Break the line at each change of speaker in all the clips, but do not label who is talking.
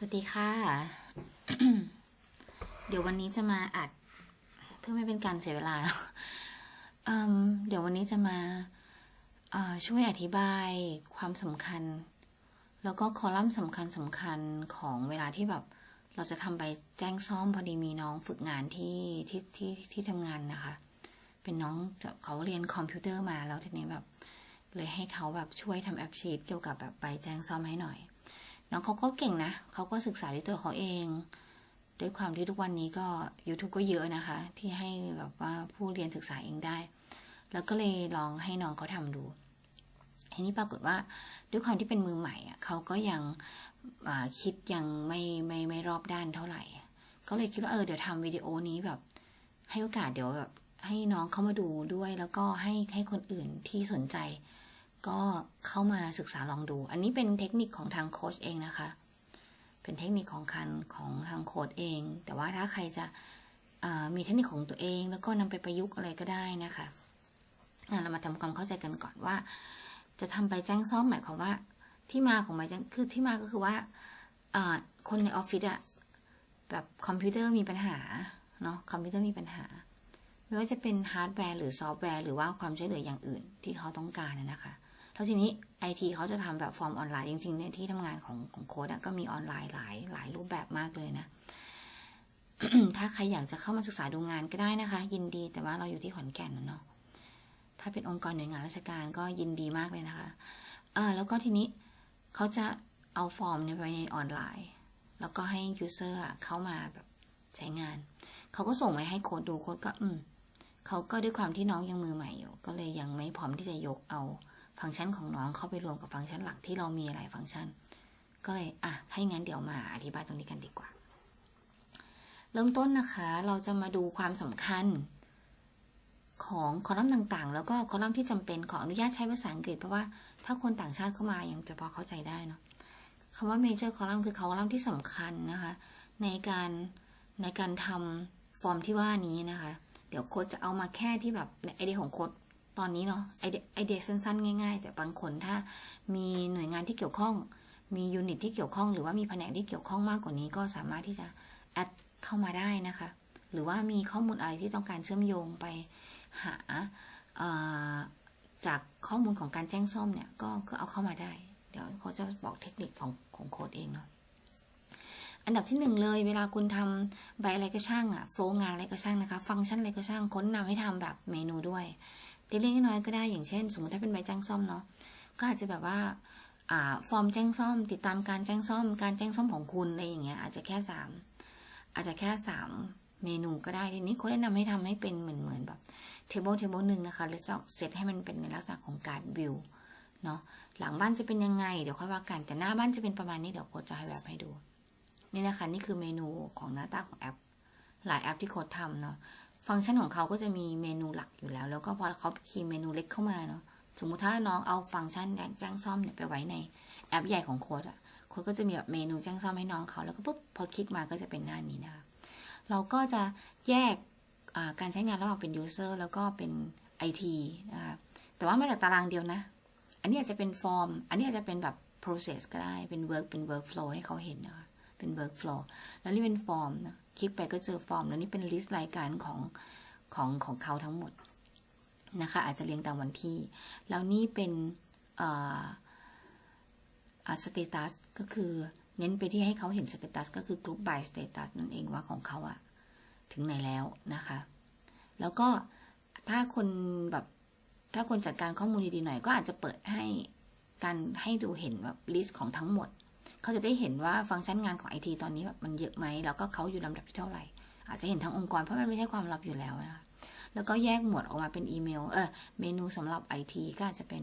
สวัสดีค่ะ เดี๋ยววันนี้จะมาอัด เพื่อไม่เป็นการเสียเวลาเอิ่มเดี๋ยววันนี้จะมาช่วยอธิบายความสำคัญ แล้วก็คอลัมน์สำคัญสำคัญของเวลาที่แบบ เราจะทำไปแจ้งซ่อมพอดีมีน้องฝึกงานที่ที่ที่ที่ทำงานนะคะ เป็นน้องเขาเรียนคอมพิวเตอร์มาแล้วทีนี้แบบ เลยให้เขาแบบช่วยทำแอปชีตเกี่ยวกับแบบไปแจ้งซ่อมให้หน่อย น้องเขาก็เก่งนะเขาก็ศึกษาด้วยตัวเขาเอง ด้วยความที่ทุกวันนี้ก็ YouTube ก็เยอะนะคะ ที่ให้แบบว่าผู้เรียนศึกษาเองได้ แล้วก็เลยลองให้น้องเขาทำดูทีนี้ปรากฏว่าด้วยความที่เป็นมือใหม่เขาก็ยังคิดยังไม่ไม่ไม่รอบด้านเท่าไหร่ ก็เลยคิดว่าเออเดี๋ยวทำวิดีโอนี้แบบ ให้โอกาสเดี๋ยวแบบให้น้องเข้ามาดูด้วย แล้วก็ให้ให้คนอื่นที่สนใจ ก็เข้ามาศึกษาลองดู อันนี้เป็นเทคนิคของทางโค้ชเองนะคะ เป็นเทคนิคของคันของทางโค้ชเอง แต่ว่าถ้าใครจะมีเทคนิคของตัวเองแล้วก็นำไปประยุกต์อะไรก็ได้นะคะอะเรามาทำความเข้าใจกันก่อนว่า จะทำใบแจ้งซ่อมหมายความว่า ที่มาของใบแจ้งคือที่มาก็คือว่าคนในออฟฟิศอะแบบคอมพิวเตอร์มีปัญหาเนาะคอมพิวเตอร์มีปัญหา ไม่ว่าจะเป็นฮาร์ดแวร์หรือซอฟต์แวร์หรือว่าความช่วยเหลืออย่างอื่นที่เขาต้องการนะคะ แล้วทีนี้ไอทีเขาจะทำแบบฟอร์มออนไลน์จริงๆเนี่ยที่ทำงานของของโค้ดะก็มีออนไลน์หลายหลายรูปแบบมากเลยนะ ถ้าใครอยากจะเข้ามาศึกษาดูงานก็ได้นะคะ ยินดีแต่ว่าเราอยู่ที่ขอนแก่นเนาะถ้าเป็นองค์กรหน่วยงานราชการก็ยินดีมากเลยนะคะเออแล้วก็ทีนี้เขาจะเอาฟอร์มไปในออนไลน์ แล้วก็ให้ยูเซอร์เข้ามาแบบใช้งาน เขาก็ส่งไปให้โค้ดดูโค้ดก็ อืมเขาก็ด้วยความที่น้องยังมือใหม่อยู่ ก็เลยยังไม่พร้อมที่จะยกเอา ฟังก์ชันของน้องเข้าไปรวมกับฟังก์ชันหลักที่เรามีหลายฟังก์ชัน ก็เลยอะถ้าอย่างนั้นเดี๋ยวมาอธิบายตรงนี้กันดีกว่า เริ่มต้นนะคะ เราจะมาดูความสำคัญของคอลัมน์ต่างๆ แล้วก็คอลัมน์ที่จำเป็นขออนุญาตใช้ภาษาอังกฤษเพราะว่าถ้าคนต่างชาติเข้ามายังจะพอเข้าใจได้เนาะคำว่า major column คือคอลัมน์ที่สำคัญนะคะ ในการในการทำฟอร์มที่ว่านี้นะคะ เดี๋ยวโค้ดจะเอามาแค่ที่แบบไอเดียของโค้ด ตอนนี้เนาะไอเดียสั้นๆ ง่ายๆ แต่บางคนถ้ามีหน่วยงานที่เกี่ยวข้อง มียูนิตที่เกี่ยวข้องหรือว่ามีแผนกที่เกี่ยวข้องมากกว่านี้ก็สามารถที่จะแอดเข้ามาได้นะคะ หรือว่ามีข้อมูลอะไรที่ต้องการเชื่อมโยงไปหาจากข้อมูลของการแจ้งซ่อมเนี่ยก็ก็เอาเข้ามาได้ เดี๋ยวเขาจะบอกเทคนิคของของโค้ดเองเนาะอันดับที่หนึ่งเลยเวลาคุณทำใบอะไรก็ช่างอะโฟล์งานอะไรก็ช่างนะคะ ฟังก์ชันอะไรก็ช่างค้นนำให้ทำแบบเมนูด้วย เล็กๆน้อยๆก็ได้อย่างเช่น สมมติถ้าเป็นใบแจ้งซ่อมเนาะก็อาจจะแบบว่าอ่าฟอร์มแจ้งซ่อม ติดตามการแจ้งซ่อม การแจ้งซ่อมของคุณอะไรอย่างเงี้ยอาจจะแค่สามอาจจะแค่สามเมนูก็ได้ทีนี้เขาแนะนำให้ทำให้เป็นเหมือนเหมือนแบบเทเบิลเทเบิลหนึ่งนะคะแล้วเซตให้มันเป็นในลักษณะของการวิวเนาะหลังบ้านจะเป็นยังไงเดี๋ยวค่อยว่ากันแต่หน้าบ้านจะเป็นประมาณนี้เดี๋ยวโค้ดจะให้แบบให้ดู นี่นะคะนี่คือเมนูของหน้าตาของแอป หลายแอปที่โค้ดทำเนาะ ฟังก์ชันของเขาก็จะมีเมนูหลักอยู่แล้ว แล้วก็พอเขาคีย์เมนูเล็กเข้ามาเนาะสมมุติถ้าน้องเอาฟังก์ชันแจ้งซ่อมเนี่ยไปไว้ในแอปใหญ่ของโค้ดอะโค้ดก็จะมีแบบเมนูแจ้งซ่อมให้น้องเขาแล้วก็ปุ๊บพอคลิกมาก็จะเป็นหน้านี้นะคะเราก็จะแยกการใช้งานระหว่างเป็น user แล้วก็เป็น IT นะคะแต่ว่ามาจากตารางเดียวนะ อันนี้อาจจะเป็นฟอร์ม อันนี้อาจจะเป็นแบบ process ก็ได้ เป็น work เป็น workflow ให้เขาเห็นนะคะ เป็น workflow แล้วนี่เป็นฟอร์มนะ คลิกไปก็เจอฟอร์ม แล้วนี่เป็น list รายการของของของเขาทั้งหมดนะคะ อาจจะเรียงตามวันที่ แล้วนี่เป็นสเตตัสก็คือเน้นไปที่ให้เขาเห็นสเตตัสก็คือ group by status นั่นเองว่าของเขาอะถึงไหนแล้วนะคะ แล้วก็ถ้าคนแบบถ้าคนจัดการข้อมูลดีๆหน่อยก็อาจจะเปิดให้การให้ดูเห็นแบบลิสต์ของทั้งหมด เขาจะได้เห็นว่าฟังก์ชันงานของไอทีตอนนี้แบบมันเยอะไหมแล้วก็เขาอยู่ลำดับที่เท่าไหร่ อาจจะเห็นทั้งองค์กรเพราะมันไม่ใช่ความลับอยู่แล้วนะคะแล้วก็แยกหมวดออกมาเป็นอีเมลเออเมนูสำหรับไอทีก็อาจจะเป็น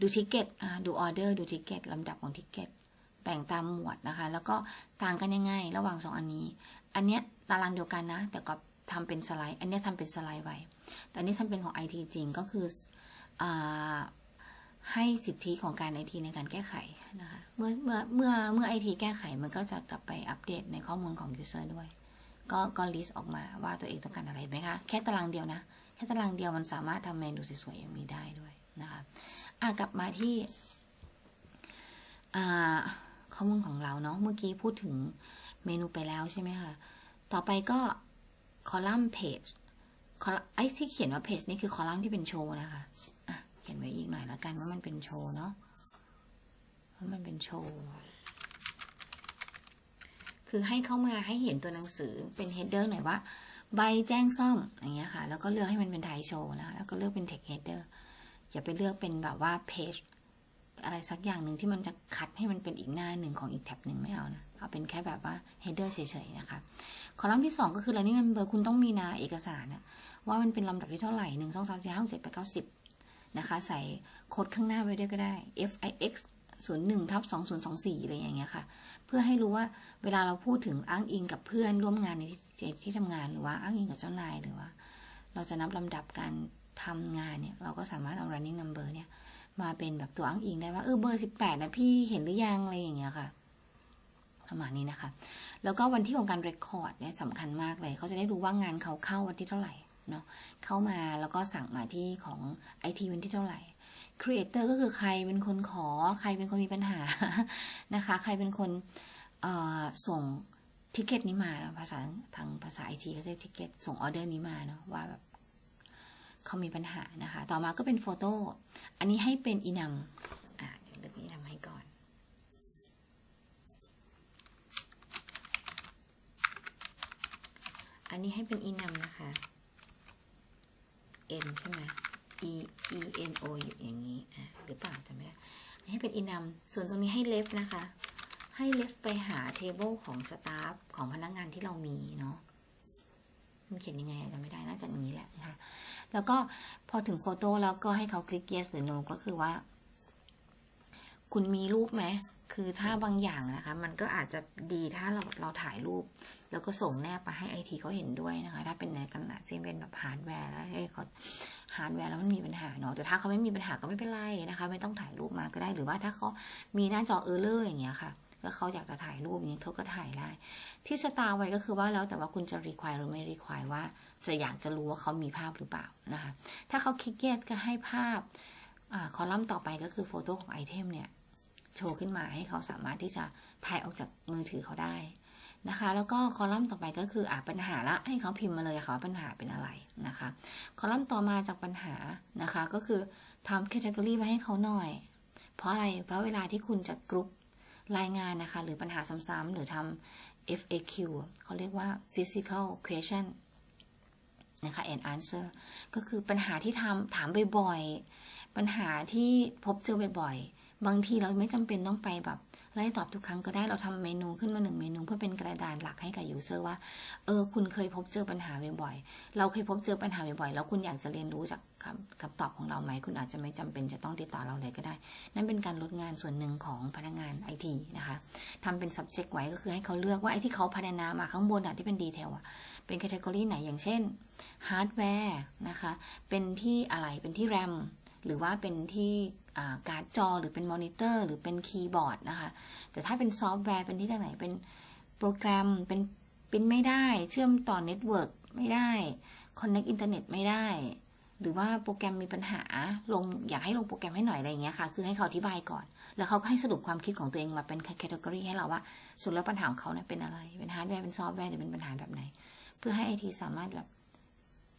ดูทิเกตดูออเดอร์ดูทิเกตลำดับของทิเกตแบ่งตามหมวดนะคะ แล้วก็ต่างกันยังไงระหว่างสองอันนี้ อันเนี้ยตารางเดียวกันนะ แต่ก็ทำเป็นสไลด์ อันนี้ทำเป็นสไลด์ไว้ แต่อันนี้ทำเป็นของไอทีจริงก็คืออ ให้สิทธิของการไอทีในการแก้ไขนะคะเมื่อเมื่อเมื่อเมื่อไอทีแก้ไขมันก็จะกลับไปอัปเดตในข้อมูลของยูเซอร์ด้วย ก็ก็ลิสต์ออกมาว่าตัวเองต้องการอะไรไหมคะแค่ตารางเดียวนะ แค่ตารางเดียวมันสามารถทำเมนูสวยๆอย่างนี้ได้ด้วยนะคะอะกลับมาที่ข้อมูลของเราเนาะเมื่อกี้พูดถึงเมนูไปแล้วใช่ไหมคะต่อไปก็คอลัมน์เพจไอ้ที่เขียนว่าเพจนี่คือคอลัมน์ที่เป็นโชว์นะคะ เขียนไว้อีกหน่อยละกันว่ามันเป็นโชว์เนาะว่าะมันเป็นโชว์ คือให้เข้ามาให้เห็นตัวหนังสือเป็นเฮดเดอร์หน่อยว่า ใบแจ้งซ่อมอย่างเงี้ยค่ะ แล้วก็เลือกให้มันเป็นไทยโชว์นะคะแล้วก็เลือกเป็นเทคเฮดเดอร์อย่าไปเลือกเป็นแบบว่าเพจอะไรสักอย่างหนึ่งที่มันจะคัดให้มันเป็นอีกหน้าหนึ่งของอีกแท็บหนึ่งไม่เอานะ เอาเป็นแค่แบบว่าเฮดเดอร์เฉยๆนะคะ คอลัมน์ที่ 2 ก็คือ running number คุณต้องมีนาเอกสารนะว่ามันเป็นลำดับที่เท่าไหร่หนึ่งสองสามสี่ห้าหกเจ็ดแปดเก้าสิบ นะคะ ใส่โค้ดข้างหน้าไว้ด้วยก็ได้ fix ศูนย์หนึ่งทับสองศูนย์สองสี่อะไรอย่างเงี้ยค่ะ เพื่อให้รู้ว่าเวลาเราพูดถึงอ้างอิงกับเพื่อนร่วมงานในที่ที่ทำงานหรือว่าอ้างอิงกับเจ้านายหรือว่า เราจะนับลำดับการทำงานเนี่ย เราก็สามารถเอา running number เนี่ย มาเป็นแบบตัวอ้างอิงได้ว่า เออเบอร์สิบแปดนะพี่เห็นหรือยัง อะไรอย่างเงี้ยค่ะประมาณนี้นะคะ แล้วก็วันที่ของการเรคคอร์ดเนี่ยสำคัญมากเลย เขาจะได้รู้ว่างานเขาเข้าวันที่เท่าไหร่ เนาะเข้ามาแล้วก็สั่งมาที่ของ IT วันที่เท่าไหร่ครีเอเตอร์ก็คือใครเป็นคนขอใครเป็นคนมีปัญหานะคะ ใครเป็นคนส่งทิเกตนี้มาภาษาทางภาษาไอทีเขาเรียกทิเกตส่งออเดอร์นี้มาเนาะว่าแบบเขามีปัญหานะคะ ต่อมาก็เป็นโฟโต้อันนี้ให้เป็นอีนัมอะเดี๋ยวเลือกอีนัมให้ก่อน อันนี้ให้เป็นอีนัมนะคะ n ใช่ไหม e e n o อยู่อย่างนี้อะหรือเปล่าจำไม่ได้ให้เป็นอีนัมส่วนตรงนี้ให้เลฟนะคะ ให้เลฟไปหาเทเบิลของสตาฟของพนักงานที่เรามีเนาะมันเขียนยังไงจำไม่ได้น่าจะอย่างนี้แหละนะคะแล้วก็พอถึงโฟโต้แล้วก็ให้เขาคลิก yes หรือ no ก็คือว่า คุณมีรูปไหม คือถ้าบางอย่างนะคะ มันก็อาจจะดีถ้าเราเราถ่ายรูป แล้วก็ส่งแนบไปให้ไอทีเขาเห็นด้วยนะคะ ถ้าเป็นในขณะที่เป็นแบบฮาร์ดแวร์แล้วให้เขาฮาร์ดแวร์แล้วมันมีปัญหาเนาะแต่ถ้าเขาไม่มีปัญหาก็ไม่เป็นไรนะคะ ไม่ต้องถ่ายรูปมาก็ได้ หรือว่าถ้าเขามีหน้าจอเออร์เลอร์อย่างเงี้ยค่ะแล้วเขาอยากจะถ่ายรูปอย่างเงี้ยเขาก็ถ่ายได้ ที่สตาร์ไว้ก็คือว่าแล้วแต่ว่าคุณจะรีควายหรือไม่รีควายว่า จะอยากจะรู้ว่าเขามีภาพหรือเปล่านะคะ ถ้าเขาคลิกเกตก็ให้ภาพอคอลัมน์ต่อไปก็คือโฟโต้ของไอเทมเนี่ย โชว์ขึ้นมาให้เขาสามารถที่จะถ่ายออกจากมือถือเขาได้นะคะ แล้วก็คอลัมน์ต่อไปก็คืออ่าปัญหาละให้เขาพิมพ์มาเลยค่ะว่าปัญหาเป็นอะไรนะคะ คอลัมน์ต่อมาจากปัญหานะคะ ก็คือทำแคตตากรีไว้ให้เขาหน่อย เพราะอะไรเพราะเวลาที่คุณจะกรุ๊ปรายงานนะคะ หรือปัญหาซ้ำๆหรือทำ FAQ เขาเรียกว่า physical question นะคะ and answer ก็คือปัญหาที่ทำถามบ่อยๆ ปัญหาที่พบเจอบ่อยๆ บางทีเราไม่จำเป็นต้องไปแบบไล่ตอบทุกครั้งก็ได้เราทำเมนูขึ้นมาหนึ่งเมนูเพื่อเป็นกระดานหลักให้กับยูเซอร์ว่า เออ คุณเคยพบเจอปัญหาบ่อยๆ เราเคยพบเจอปัญหาบ่อยๆ แล้วคุณอยากจะเรียนรู้จากคำคำตอบของเราไหม คุณอาจจะไม่จำเป็นจะต้องติดต่อเราเลยก็ได้ นั่นเป็นการลดงานส่วนหนึ่งของพนักงานไอทีนะคะทำเป็น subject ไว้ก็คือให้เขาเลือกว่าไอที่เขาพัฒนามาข้างบนอะที่เป็นดีเทลอะเป็น category ไหนอย่างเช่นฮาร์ดแวร์นะคะ เป็นที่อะไร เป็นที่แรมหรือว่าเป็นที่ การ์ดจอ หรือเป็นมอนิเตอร์หรือเป็นคีย์บอร์ดนะคะ แต่ถ้าเป็นซอฟต์แวร์เป็นที่ไหนเป็นโปรแกรมเป็นเป็นไม่ได้ เชื่อมต่อเน็ตเวิร์กไม่ได้คอนเน็กอินเทอร์เน็ตไม่ได้ หรือว่าโปรแกรมมีปัญหาลงอยากให้ลงโปรแกรมให้หน่อยอะไรอย่างเงี้ยค่ะ คือให้เขาอธิบายก่อน แล้วเขาก็ให้สรุปความคิดของตัวเองมาเป็นแคตตากรีให้เราว่าสุดแล้วปัญหาของเขาเนี่ยเป็นอะไร เป็นฮาร์ดแวร์เป็นซอฟต์แวร์หรือเป็นปัญหาแบบไหน เพื่อให้ไอทีสามารถแบบ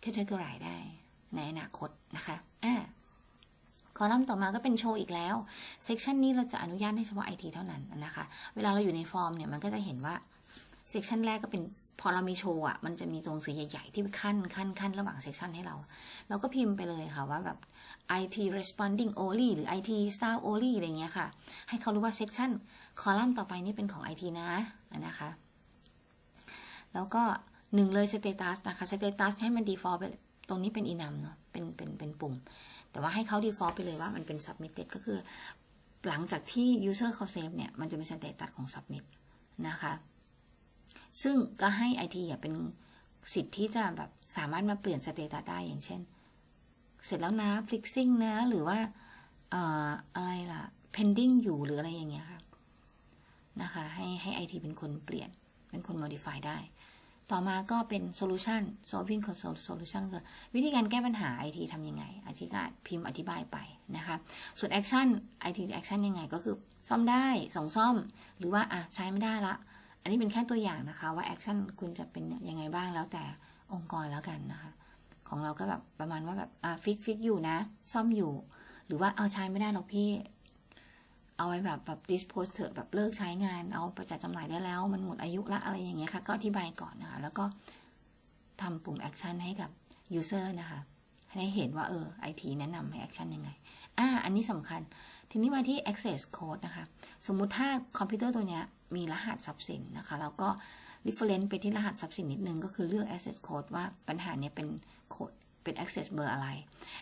แคตตากรีได้ในอนาคตนะคะอ่า คอลัมน์ต่อมาก็เป็นโชว์อีกแล้วเซกชันนี้เราจะอนุญาตให้เฉพาะไอทีเท่านั้นนะคะ เวลาเราอยู่ในฟอร์มเนี่ยมันก็จะเห็นว่าเซกชันแรกก็เป็นพอเรามีโชว์อะมันจะมีตรงสีใหญ่ ๆ ที่ขั้นขั้นขั้นระหว่างเซกชันให้เรา เราก็พิมพ์ไปเลยค่ะว่าแบบ IT responding only หรือ IT style only อะไรเงี้ยค่ะ ให้เขารู้ว่าเซกชันคอลัมน์ต่อไปนี่เป็นของ IT นะนะคะ แล้วก็หนึ่งเลย status นะคะ status ให้มัน default ไปตรงนี้เป็น enum เนาะเป็นเป็นเป็นปุ่ม แต่ว่าให้เขา default ไปเลยว่ามันเป็น submitted ก็คือ หลังจากที่ user เขา save เนี่ย มันจะเป็น status ของ submit นะคะ ซึ่งก็ให้ IT อะเป็นสิทธิ์ที่จะแบบสามารถมาเปลี่ยน status ได้อย่างเช่น เสร็จแล้วนะ fixing นะ หรือว่าเอ่ออะไรล่ะ pending อยู่หรืออะไรอย่างเงี้ยค่ะนะคะ ให้ให้ IT เป็นคนเปลี่ยน เป็นคน modify ได้ ต่อมาก็เป็น solution solving solution คือวิธีการแก้ปัญหา IT ทำยังไงอธิการพิมพ์อธิบายไปนะคะ ส่วน action IT action ยังไงก็คือซ่อมได้ ส่งซ่อม หรือว่าอะใช้ไม่ได้ละ อันนี้เป็นแค่ตัวอย่างนะคะ ว่า action คุณจะเป็นยังไงบ้างแล้วแต่องค์กรแล้วกันนะคะ ของเราก็แบบประมาณว่าแบบอะฟิกฟิกอยู่นะ ซ่อมอยู่ หรือว่าเอาใช้ไม่ได้หรอกพี่ เอาไว้แบบแบบ dispose เถอะแบบเลิกใช้งาน เอาไปจัดจำหน่ายได้แล้ว มันหมดอายุละอะไรอย่างเงี้ยค่ะ ก็อธิบายก่อนนะคะแล้วก็ทำปุ่ม action ให้กับ user นะคะให้เห็นว่าเออ IT แนะนำให้ action ยังไง อ่า อันนี้สำคัญ ทีนี้มาที่ access code นะคะ สมมุติถ้าคอมพิวเตอร์ตัวเนี้ยมีรหัสทรัพย์สินนะคะ แล้วก็ reference ไปที่รหัสทรัพย์สินนิดนึง ก็คือเลือก access code ว่าปัญหาเนี้ยเป็นโคดเป็น access เบอร์อะไร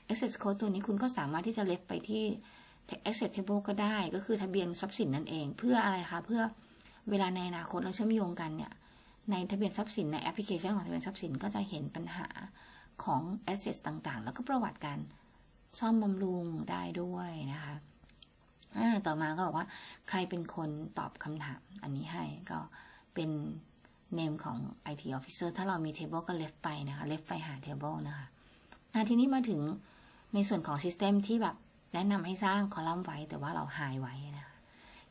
access code ตัวนี้คุณก็สามารถที่จะ left ไปที่ access table ก็ได้ก็คือทะเบียนทรัพย์สินนั่นเอง เพื่ออะไรคะเพื่อเวลาในอนาคตเราเชื่อมโยงกันเนี่ยในทะเบียนทรัพย์สินในแอปพลิเคชันของทะเบียนทรัพย์สินก็จะเห็นปัญหาของ asset ต่างๆ แล้วก็ประวัติการซ่อมบำรุงได้ด้วยนะคะต่อมาก็บอกว่าใครเป็นคนตอบคำถามอันนี้ให้ก็เป็น name ของ IT officer ถ้าเรามี table ก็ left ไปนะคะ left ไปหา table นะคะทีนี้มาถึงในส่วนของ system ที่แบบ แนะนำให้สร้างคอลัมน์ไว้แต่ว่าเรา hide ไว้นะ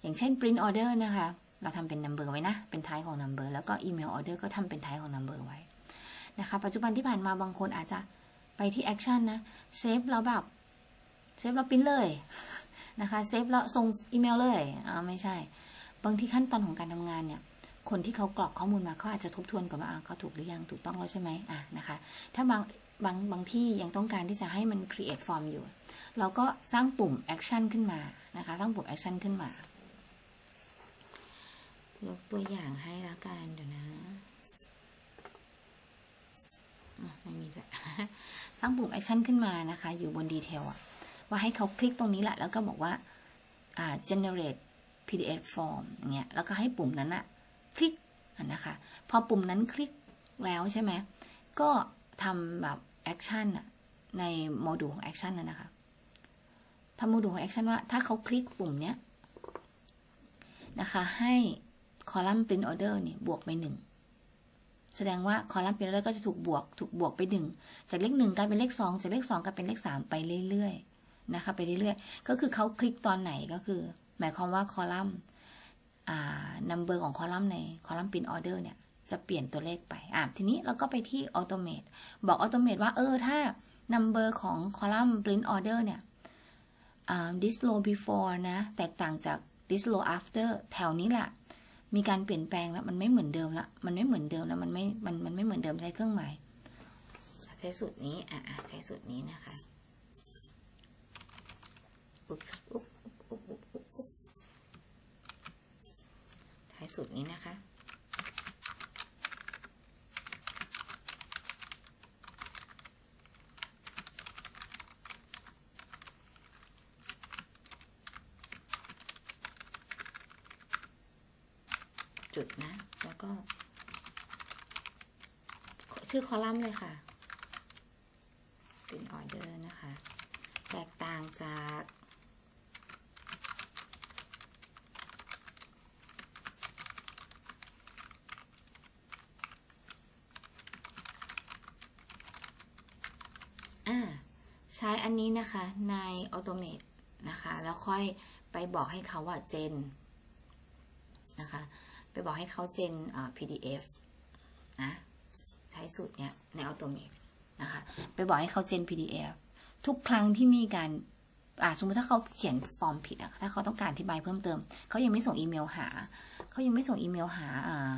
อย่างเช่น print order นะคะ เราทำเป็น number ไว้นะ เป็น type ของ number แล้วก็ email order ก็ทำเป็น type ของ number ไว้นะคะ ปัจจุบันที่ผ่านมาบางคนอาจจะไปที่ action นะ save แล้วแบบ save แล้ว print เลยนะคะ save แล้วส่งอีเมลเลยอ่าไม่ใช่ บางที่ขั้นตอนของการทำงานเนี่ยคนที่เขากรอกข้อมูลมาเขาอาจจะทบทวนก่อนว่าอ่าเขาถูกหรือยังถูกต้องแล้วใช่ไหมอะนะคะ ถ้าบาง บางบางที่ยังต้องการที่จะให้มัน create form อยู่ เราก็สร้างปุ่ม action ขึ้นมานะคะ สร้างปุ่ม action ขึ้นมายกตัวอย่างให้ละกันเดี๋ยวนะไม่มีด้วยสร้างปุ่ม action ขึ้นมานะคะ อยู่บน detail อะว่าให้เขาคลิกตรงนี้แหละ แล้วก็บอกว่าา generate PDF form เงี้ยแล้วก็ให้ปุ่มนั้นอะคลิกนะคะ พอปุ่มนั้นคลิกแล้วใช่ไหม ก็ทำแบบ action อะในโมดูลของ action น่ะนะคะทำโมดูลของ action ว่าถ้าเขาคลิกปุ่มเนี้ยนะคะให้คอลัมน์ print order เนี่ยบวกไปหนึ่งแสดงว่าคอลัมน์ print order ก็จะถูกบวกถูกบวกไปหนึ่งจากเลขหนึ่งกลายเป็นเลขสองจากเลขสองกลายเป็นเลขสามไปเรื่อยๆนะคะไปเรื่อยๆ ก็คือเขาคลิกตอนไหนก็คือ หมายความว่าคอลัมน์อ่า number ของคอลัมน์ในคอลัมน์ print order เนี่ย จะเปลี่ยนตัวเลขไป อะ ทีนี้เราก็ไปที่ automate บอก automate ว่า เออ ถ้า number ของคอลัมน์ print order เนี่ย this row before นะ แตกต่างจาก this row after แถวนี้แหละมีการเปลี่ยนแปลงแล้วมันไม่เหมือนเดิมละมันไม่เหมือนเดิมแล้วมันไม่มันมันไม่เหมือนเดิมใช้เครื่องหมายใช้สูตรนี้ อะใช้สูตรนี้นะคะใช้สูตรนี้นะคะ จุดนะ แล้วก็ ชื่อคอลัมน์เลยค่ะ เป็นออเดอร์นะคะ แตกต่างจากอ่าใช้อันนี้นะคะใน Automate นะคะ แล้วค่อยไปบอกให้เขาว่าเจนนะคะ ไปบอกให้เขาเจน PDF นะ ใช้สูตรเนี้ยใน Automate นะคะไปบอกให้เขาเจน PDF ทุกครั้งที่มีการอาสมมติถ้าเขาเขียนฟอร์มผิดอะถ้าเขาต้องการอธิบายเพิ่มเติม เขายังไม่ส่งอีเมลหา เขายังไม่ส่งอีเมลหาอ่า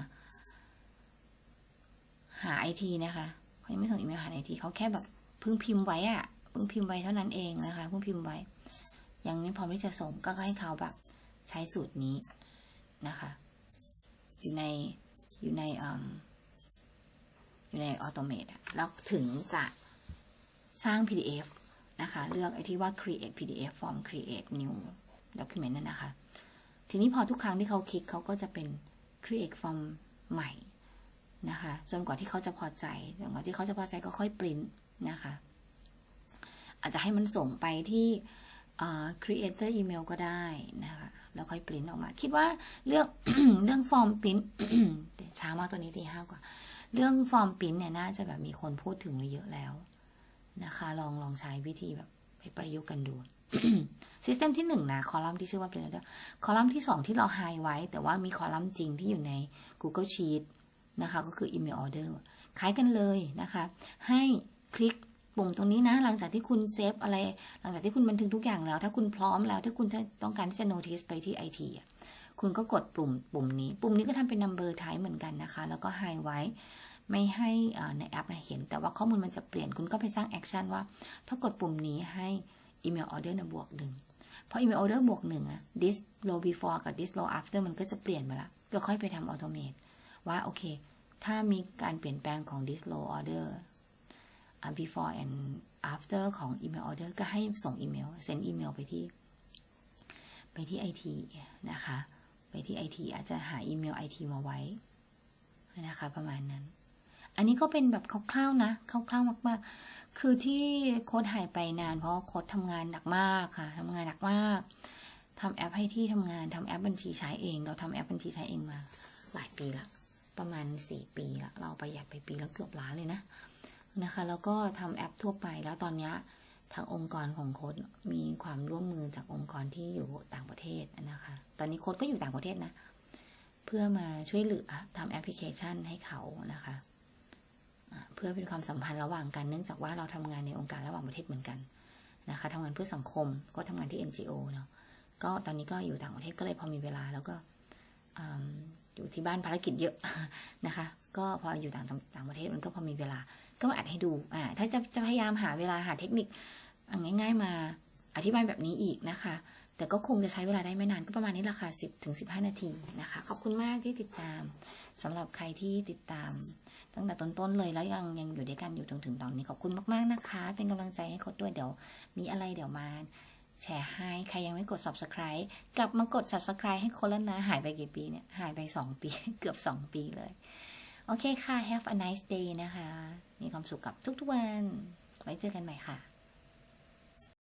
หาไอทีนะคะเขายังไม่ส่งอีเมลหาไอทีเขาแค่แบบเพิ่งพิมพ์ไว้อะเพิ่งพิมพ์ไว้เท่านั้นเองนะคะเพิ่งพิมพ์ไว้ ยังไม่พร้อมที่จะส่งก็ให้เขาแบบใช้สูตรนี้นะคะ อยู่ในอยู่ในอ่า อยู่ในออโตเมตแล้วถึงจะสร้าง PDF นะคะ เลือกไอ้ที่ว่า create PDF form create new document นั่นนะคะ ทีนี้พอทุกครั้งที่เขาคลิกเขาก็จะเป็น create form ใหม่นะคะ จนกว่าที่เขาจะพอใจ จนกว่าที่เขาจะพอใจก็ค่อยปริ้นนะคะ อาจจะให้มันส่งไปที่ creator email ก็ได้นะคะ แล้วค่อยปริ้นออกมา คิดว่าเรื่องเรื่องฟอร์มปริ้นช้ามากตัวนี้ตีห้ากว่า เรื่องฟอร์มปิ้นเนี่ยน่าจะแบบมีคนพูดถึงมาเยอะแล้วนะคะ ลองลองใช้วิธีแบบไปประยุกต์กันดูซิสเต็มที่หนึ่งนะ คอลัมน์ที่ชื่อว่า Planner คอลัมน์ที่สองที่เราไฮไว้ แต่ว่ามีคอลัมน์จริงที่อยู่ใน Google Sheet นะคะ ก็คือ Email Order คล้ายกันเลยนะคะ ให้คลิกปุ่มตรงนี้นะ หลังจากที่คุณเซฟอะไร หลังจากที่คุณบันทึกทุกอย่างแล้ว ถ้าคุณพร้อมแล้ว ถ้าคุณต้องการที่จะ notice ไปที่ IT อะ คุณก็กดปุ่มปุ่มนี้ ปุ่มนี้ก็ทำเป็น number type เหมือนกันนะคะ แล้วก็ไฮไว้ ไม่ให้ในแอปเห็น แต่ว่าข้อมูลมันจะเปลี่ยน คุณก็ไปสร้างแอคชั่นว่า ถ้ากดปุ่มนี้ให้ email order นะบวกหนึ่งพอ email order บวกหนึ่งอะ this low before กับ this low after มันก็จะเปลี่ยนมาละ ก็ค่อยไปทำ automate ว่าโอเค ถ้ามีการเปลี่ยนแปลงของ this low order before and after ของ email order ก็ให้ส่งอีเมลเซ็นอีเมลไปที่ ไปที่ IT นะคะ ไปที่ IT อาจจะหาอีเมล IT มาไว้นะคะ ประมาณนั้น อันนี้ก็เป็นแบบคร่าวๆนะคร่าวๆมาก ๆ คือที่โค้ดหายไปนาน เพราะโค้ดทำงานหนักมากค่ะทำงานหนักมากทำแอปให้ที่ทำงานทำแอปบัญชีใช้เอง เราทำแอปบัญชีใช้เองมา หลายปีละประมาณสี่ปีละเราประหยัดไปปีละเกือบล้านเลยนะนะคะ แล้วก็ทำแอปทั่วไปแล้วตอนนี้ ทางองค์กรของโค้ดมีความร่วมมือจากองค์กรที่อยู่ต่างประเทศนะคะ ตอนนี้โค้ดก็อยู่ต่างประเทศนะ เพื่อมาช่วยเหลือทำแอปพลิเคชันให้เขานะคะ เพื่อเป็นความสัมพันธ์ระหว่างกันเนื่องจากว่าเราทำงานในองค์การระหว่างประเทศเหมือนกันนะคะทำงานเพื่อสังคมก็ทำงานที่ NGO เนาะก็ตอนนี้ก็อยู่ต่างประเทศก็เลยพอมีเวลาแล้วก็อยู่ที่บ้านภารกิจเยอะนะคะ ก็พออยู่ต่างต่างประเทศมันก็พอมีเวลา ก็มาอัดให้ดูอ่าถ้าจะจะพยายามหาเวลาหาเทคนิค ง่าย ๆ มาอธิบายแบบนี้อีกนะคะ แต่ก็คงจะใช้เวลาได้ไม่นานก็ประมาณนี้ละค่ะ10ถึง15 นาทีนะคะ ขอบคุณมากที่ติดตามสำหรับใครที่ติดตาม ตั้งแต่ต้นๆเลยแล้วยังยังอยู่ด้วยกันอยู่จนถึงตอนนี้ขอบคุณมากๆนะคะ เป็นกำลังใจให้โคดด้วยเดี๋ยวมีอะไรเดี๋ยวมาแชร์ให้ ใครยังไม่กด subscribe กลับมากด subscribe ให้โคดแล้วนะ หายไปกี่ปีเนี่ย หายไป 2 ปี เกือบ 2 ปีเลย โอเคค่ะ have a nice day นะคะ มีความสุขกับทุกๆวัน ไว้เจอกันใหม่ค่ะ